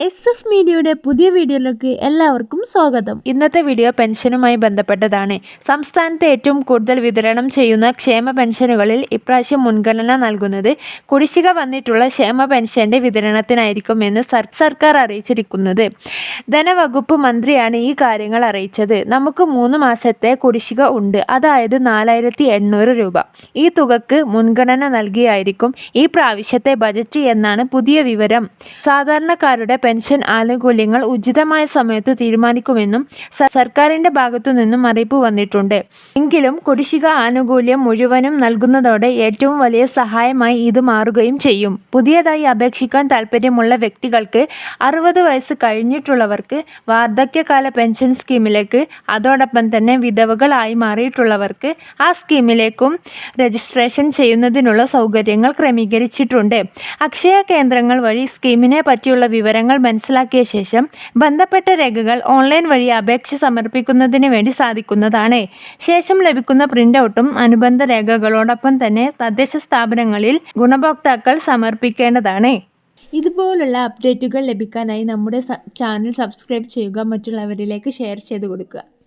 S F മീഡിയയുടെ പുതിയ വീഡിയോയിലേക്ക് എല്ലാവർക്കും സ്വാഗതം. ഇന്നത്തെ വീഡിയോ പെൻഷനുമായി ബന്ധപ്പെട്ടതാണ്. സംസ്ഥാനത്ത് ഏറ്റവും കൂടുതൽ വിതരണം ചെയ്യുന്ന ക്ഷേമ പെൻഷനുകളിൽ ഇപ്രാവശ്യം മുൻഗണന നൽകുന്നത് കുടിശ്ശിക വന്നിട്ടുള്ള ക്ഷേമ പെൻഷന്റെ വിതരണത്തിനായിരിക്കും എന്ന് സർക്കാർ അറിയിച്ചിരിക്കുന്നത്. ധനവകുപ്പ് മന്ത്രിയാണ് ഈ കാര്യങ്ങൾ അറിയിച്ചത്. നമുക്ക് മൂന്ന് മാസത്തെ കുടിശ്ശിക ഉണ്ട്. അതായത് നാലായിരത്തി എണ്ണൂറ് രൂപ. ഈ തുകക്ക് മുൻഗണന നൽകിയായിരിക്കും ഈ പ്രാവശ്യത്തെ ബജറ്റ് എന്നാണ് പുതിയ വിവരം. സാധാരണക്കാരുടെ പെൻഷൻ ആനുകൂല്യങ്ങൾ ഉചിതമായ സമയത്ത് തീരുമാനിക്കുമെന്നും സർക്കാരിന്റെ ഭാഗത്തു നിന്നും അറിയിപ്പ് വന്നിട്ടുണ്ട്. എങ്കിലും കുടിശ്ശിക ആനുകൂല്യം മുഴുവനും നൽകുന്നതോടെ ഏറ്റവും വലിയ സഹായമായി ഇത് മാറുകയും ചെയ്യും. പുതിയതായി അപേക്ഷിക്കാൻ താൽപ്പര്യമുള്ള വ്യക്തികൾക്ക് അറുപത് വയസ്സ് കഴിഞ്ഞിട്ടുള്ളവർക്ക് വാർദ്ധക്യകാല പെൻഷൻ സ്കീമിലേക്ക് അതോടൊപ്പം തന്നെ വിധവകളായി മാറിയിട്ടുള്ളവർക്ക് ആ സ്കീമിലേക്കും രജിസ്ട്രേഷൻ ചെയ്യുന്നതിനുള്ള സൗകര്യങ്ങൾ ക്രമീകരിച്ചിട്ടുണ്ട്. അക്ഷയ കേന്ദ്രങ്ങൾ വഴി സ്കീമിനെ പറ്റിയുള്ള വിവരങ്ങൾ മനസ്സിലാക്കിയ ശേഷം ബന്ധപ്പെട്ട രേഖകൾ ഓൺലൈൻ വഴി അപേക്ഷ സമർപ്പിക്കുന്നതിന് വേണ്ടി സാധിക്കുന്നതാണ്. ശേഷം ലഭിക്കുന്ന പ്രിന്റ് ഔട്ടും അനുബന്ധ രേഖകളോടൊപ്പം തന്നെ തദ്ദേശ സ്ഥാപനങ്ങളിൽ ഗുണഭോക്താക്കൾ സമർപ്പിക്കേണ്ടതാണ്. ഇതുപോലുള്ള അപ്ഡേറ്റുകൾ ലഭിക്കാനായി നമ്മുടെ ചാനൽ സബ്സ്ക്രൈബ് ചെയ്യുക മറ്റുള്ളവരിലേക്ക് ഷെയർ ചെയ്ത് കൊടുക്കുക.